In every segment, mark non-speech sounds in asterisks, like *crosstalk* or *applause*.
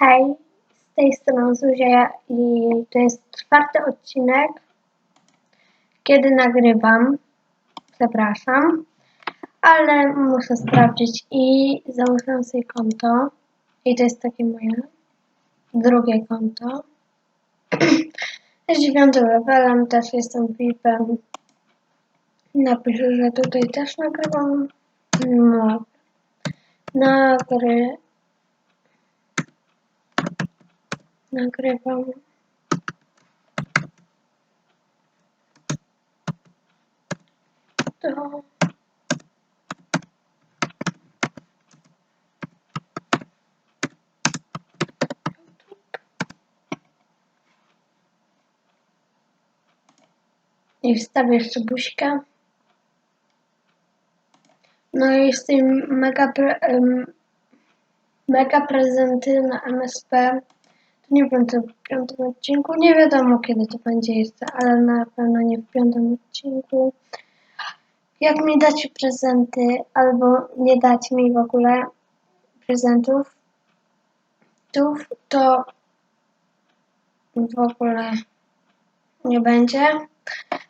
Hej, z tej strony Zuzia i to jest czwarty odcinek, kiedy nagrywam. Przepraszam, ale muszę sprawdzić i założyłam sobie konto i to jest takie moje drugie konto. Z dziewiątym levelem też jestem VIP-em. Napiszę, że tutaj też nagrywam. No. Nagry... Nagrywam. To... I wstawię jeszcze buźkę. No i z tym mega, pre, mega prezenty na MSP. Nie czy w piątym odcinku. Nie wiadomo, kiedy to będzie jeszcze, ale na pewno nie w piątym odcinku. Jak mi dacie prezenty, albo nie dać mi w ogóle prezentów, tów, to w ogóle nie będzie.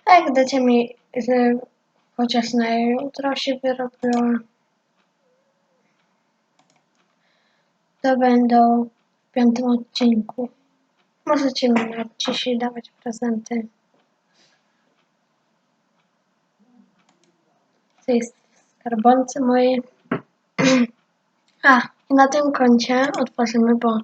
A jak dacie mi, że chociaż na jutro się wyrobiła, to będą piątym odcinku. Możecie mi nawet dzisiaj dawać prezenty. To jest skarbonce moje. A, i na tym koncie otworzymy, bo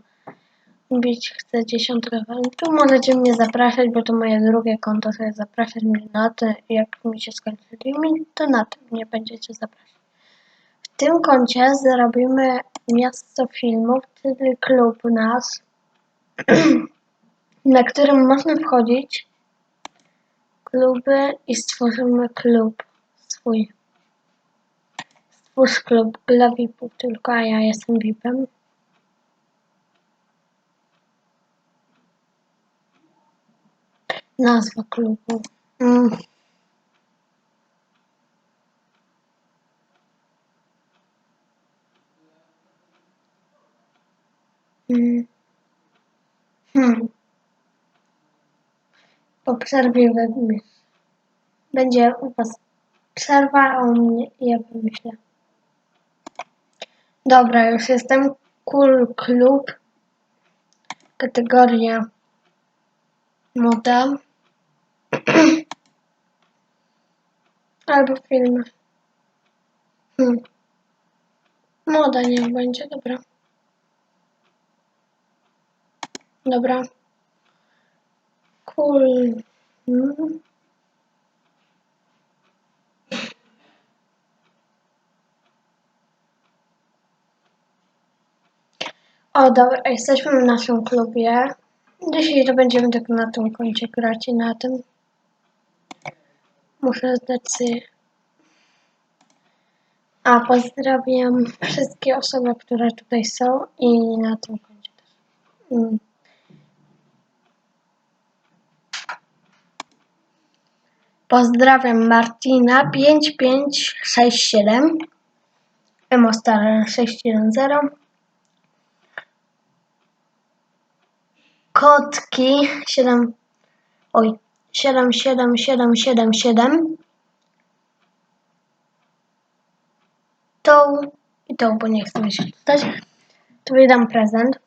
bić chcę 10 level. Tu możecie mnie zapraszać, bo to moje drugie konto, sobie zapraszać mnie na to. Jak mi się skończy limit, to na tym nie będziecie zapraszać. W tym koncie zrobimy miasto filmów, czyli klub nas, *clears throat* na którym można wchodzić kluby i stworzymy klub swój. Stwórz klub dla VIP-ów tylko, a ja jestem VIP-em. Nazwa klubu. Mm. Hmm. Po przerwie wymyśl. Będzie u Was przerwa, a u mnie ja wymyślę. Dobra, już jestem. Cool Club. Kategoria moda. *clears throat* Albo filmy. Hmm. Moda niech będzie, dobra. Dobra. Cool. O, dobra, jesteśmy w naszym klubie. Dzisiaj to będziemy tylko na tym koncie grać i na tym. Muszę zdać sobie. A, pozdrawiam wszystkie osoby, które tutaj są i na tym koncie też. Mm. Pozdrawiam Martina 5567 Emostar 610 Kotki 7 Oj 77777 Tą i tą, bo nie chcę mi się czytać. Tu dam prezent.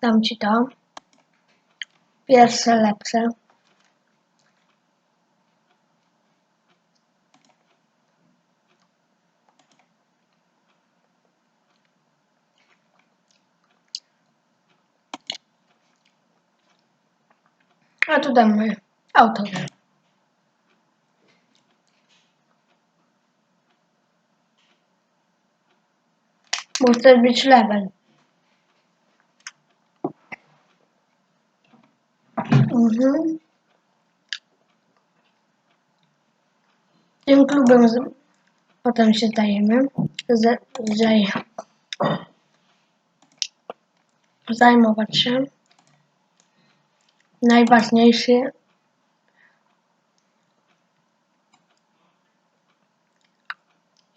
Dam ci to. Pierwsze lepsze. A tu damy auto. Muszę być level. Mhm. Tym klubem z... potem się dajemy. Zaj... Zajmować się. Najważniejszy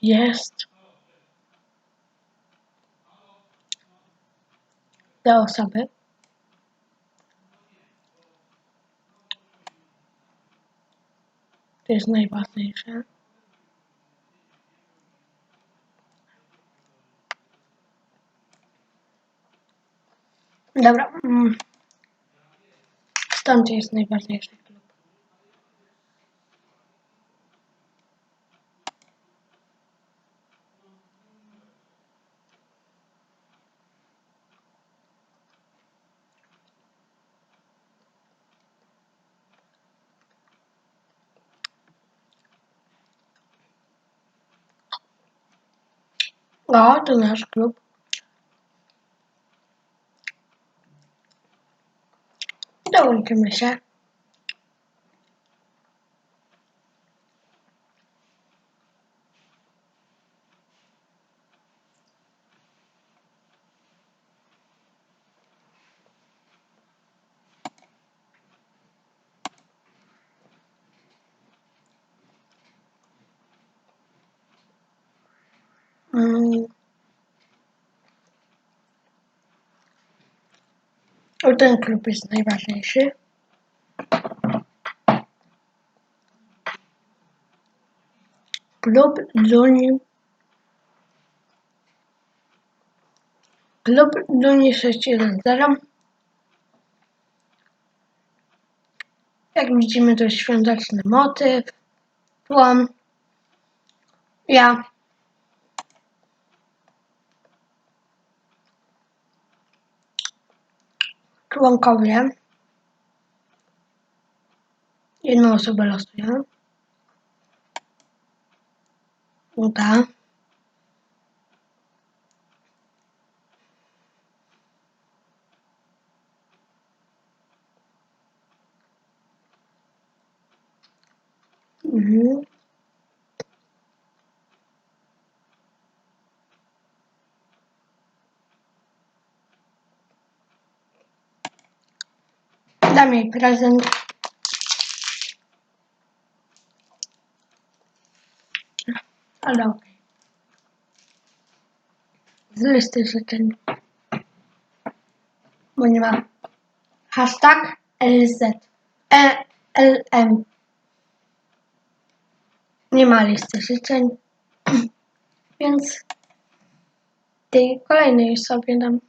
jest te osoby. To jest najważniejsze. Dobra. Mm. Stąd jest najważniejszy klub. O, to nasz klub. Dołączymy się. Mm. Ten klub jest najważniejszy. Klub Duni. Klub Duni 610. Jak widzimy, to jest świąteczny motyw. Płon. Ja. Członkowie. Jedną osobę losuję. Uda. Mhm. Dam prezent. Ale okej. Z listy życzeń. Bo nie ma. Hashtag LZ. E, LM. Nie ma listy życzeń. *clears throat* Więc tej kolejnej sobie dam.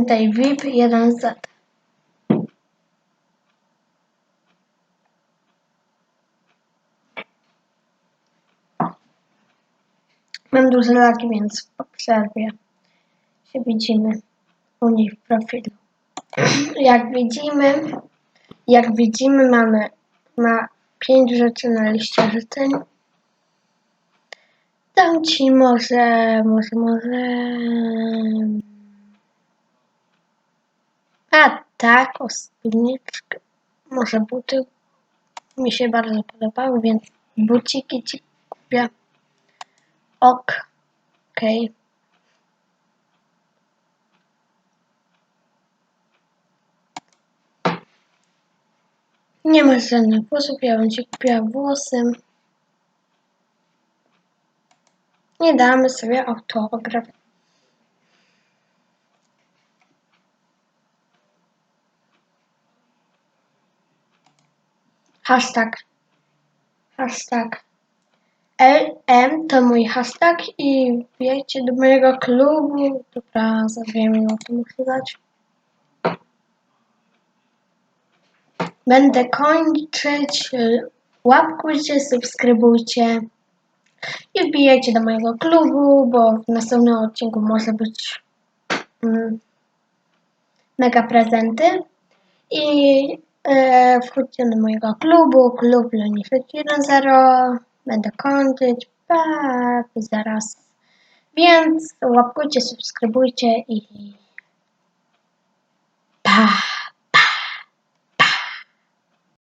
Tej VIP 1Z. Mam duże laki, więc po przerwie się widzimy u niej w profilu. Jak widzimy, jak widzimy mamy ma pięć rzeczy na liście życzeń. Dam ci może, może, może... A tak, o spódniczkę. Może buty mi się bardzo podobały, więc buciki ci kupię. Ok. Okej. Nie masz żadnych włosów, ja bym ci kupiła włosy. Nie damy sobie autograf. Hashtag. Hashtag. LM to mój hashtag i wbijajcie do mojego klubu. Dobra, za dwie minuty muszę dać. Będę kończyć. Łapkujcie, subskrybujcie i wbijajcie do mojego klubu, bo w następnym odcinku może być mm, mega prezenty. I e, wchodźcie do mojego klubu, klub Loni 1.0. Będę kończyć. Pa, zaraz. Więc łapkujcie, subskrybujcie i.